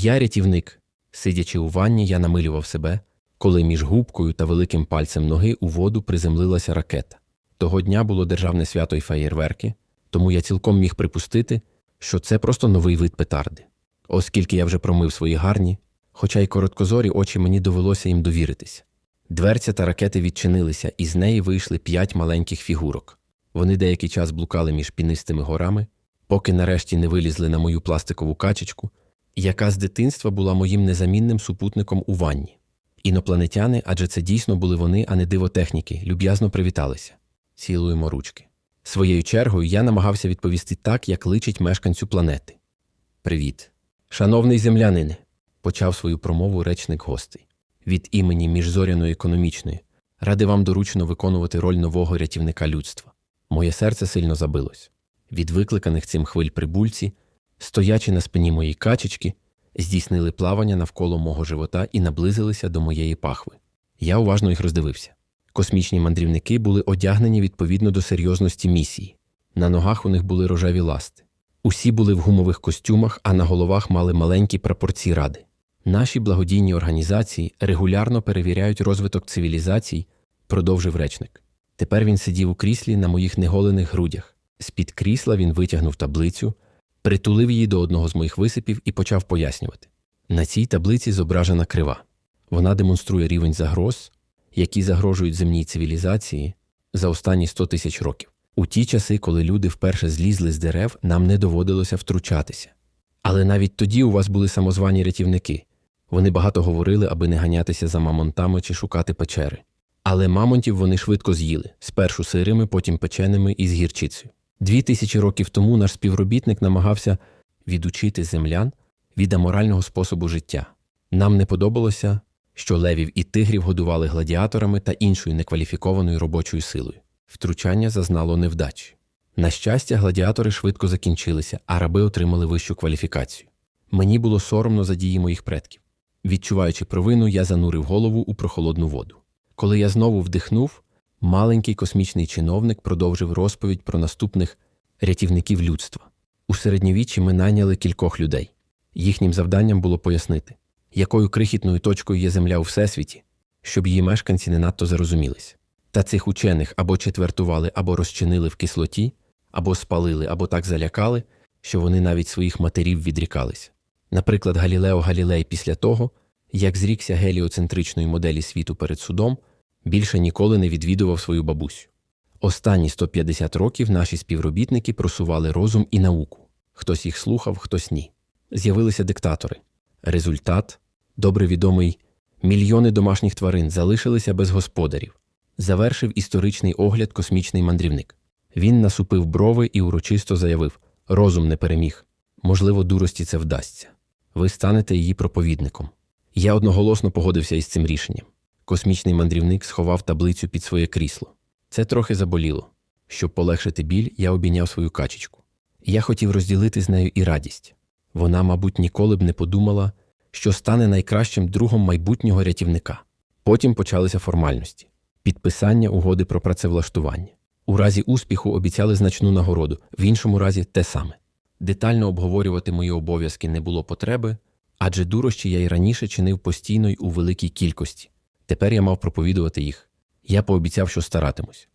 Я рятівник. Сидячи у ванні, я намилював себе, коли між губкою та великим пальцем ноги у воду приземлилася ракета. Того дня було державне свято і феєрверки, тому я цілком міг припустити, що це просто новий вид петарди. Оскільки я вже промив свої гарні, хоча й короткозорі очі мені довелося їм довіритися. Дверця та ракети відчинилися, і з неї вийшли п'ять маленьких фігурок. Вони деякий час блукали між пінистими горами, поки нарешті не вилізли на мою пластикову качечку, яка з дитинства була моїм незамінним супутником у ванні. Інопланетяни, адже це дійсно були вони, а не дивотехніки, люб'язно привіталися. Цілуємо ручки. Своєю чергою я намагався відповісти так, як личить мешканцю планети. Привіт. Шановний землянине, почав свою промову речник гостей. Від імені міжзоряної економічної ради вам доручено виконувати роль нового рятівника людства. Моє серце сильно забилось. Від викликаних цим хвиль прибульці, стоячи на спині моєї качечки, здійснили плавання навколо мого живота і наблизилися до моєї пахви. Я уважно їх роздивився. Космічні мандрівники були одягнені відповідно до серйозності місії. На ногах у них були рожеві ласти. Усі були в гумових костюмах, а на головах мали маленькі прапорці ради. Наші благодійні організації регулярно перевіряють розвиток цивілізацій, продовжив речник. Тепер він сидів у кріслі на моїх неголених грудях. З-під крісла він витягнув таблицю, притулив її до одного з моїх висипів і почав пояснювати. На цій таблиці зображена крива. Вона демонструє рівень загроз, які загрожують земній цивілізації за останні 100 тисяч років. У ті часи, коли люди вперше злізли з дерев, нам не доводилося втручатися. Але навіть тоді у вас були самозвані рятівники. Вони багато говорили, аби не ганятися за мамонтами чи шукати печери. Але мамонтів вони швидко з'їли спершу сирими, потім печеними і з гірчицею. Дві тисячі років тому наш співробітник намагався відучити землян від аморального способу життя. Нам не подобалося, що левів і тигрів годували гладіаторами та іншою некваліфікованою робочою силою. Втручання зазнало невдачі. На щастя, гладіатори швидко закінчилися, а раби отримали вищу кваліфікацію. Мені було соромно за дії моїх предків. Відчуваючи провину, я занурив голову у прохолодну воду. Коли я знову вдихнув, маленький космічний чиновник продовжив розповідь про наступних рятівників людства. У середньовіччі ми найняли кількох людей. Їхнім завданням було пояснити, якою крихітною точкою є Земля у всесвіті, щоб її мешканці не надто зарозумілися. Та цих учених або четвертували, або розчинили в кислоті, або спалили, або так залякали, що вони навіть своїх матерів відрікалися. Наприклад, Галілео Галілей після того, як зрікся геліоцентричної моделі світу перед судом, більше ніколи не відвідував свою бабусю. Останні 150 років наші співробітники просували розум і науку. Хтось їх слухав, хтось ні. З'явилися диктатори. Результат добре відомий мільйони домашніх тварин залишилися без господарів. Завершив історичний огляд космічний мандрівник. Він насупив брови і урочисто заявив: розум не переміг. Можливо, дурості це вдасться. Ви станете її проповідником. Я одноголосно погодився із цим рішенням. Космічний мандрівник сховав таблицю під своє крісло. Це трохи заболіло. Щоб полегшити біль, я обійняв свою качечку. Я хотів розділити з нею і радість. Вона, мабуть, ніколи б не подумала, що стане найкращим другом майбутнього рятівника. Потім почалися формальності підписання угоди про працевлаштування. У разі успіху обіцяли значну нагороду, в іншому разі те саме. Детально обговорювати мої обов'язки не було потреби, адже дурощі я й раніше чинив постійно й у великій кількості. Тепер я мав проповідувати їх. Я пообіцяв, що старатимусь.